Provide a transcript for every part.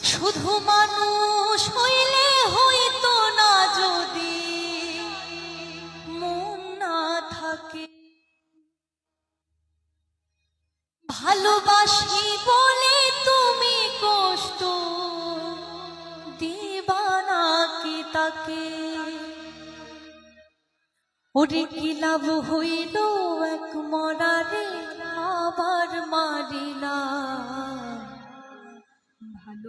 শুধু মানুষ হইলে হইতো না যদি মন না থাকে। ভালোবাসি বলে তুমি কষ্ট, দিবা না কি তাকে? ওরে কি লাভ হইল এক মরারে, আবার মারিলা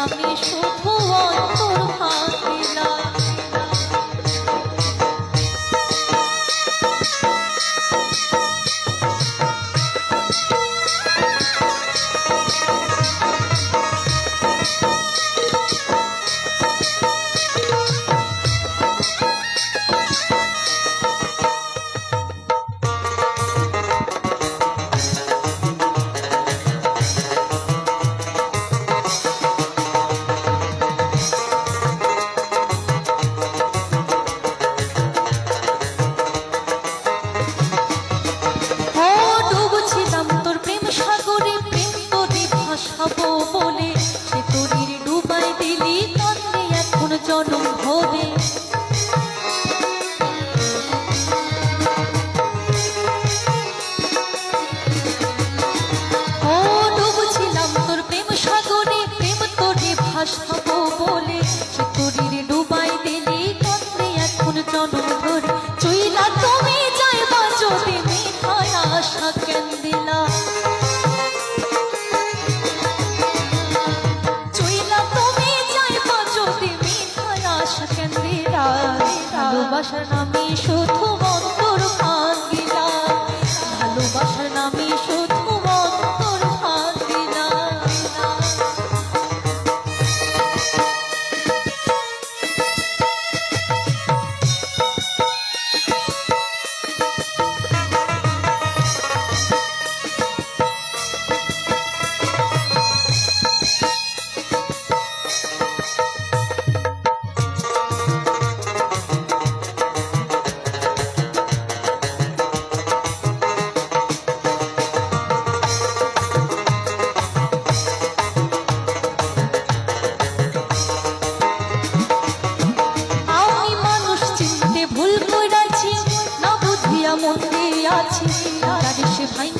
আমি শুধু ভালোবাসার নামে শুধু মন্তর ভাঙ্গিলা। ভালোবাসা আছি তার সে ভাই।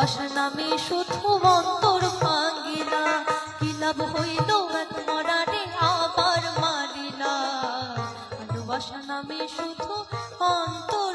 ভালোবাসা শুধু অন্তর ভাঙিলা কি লাভ হইল এক মরারে আবার মারিলা? ভালোবাসা শুধু অন্তর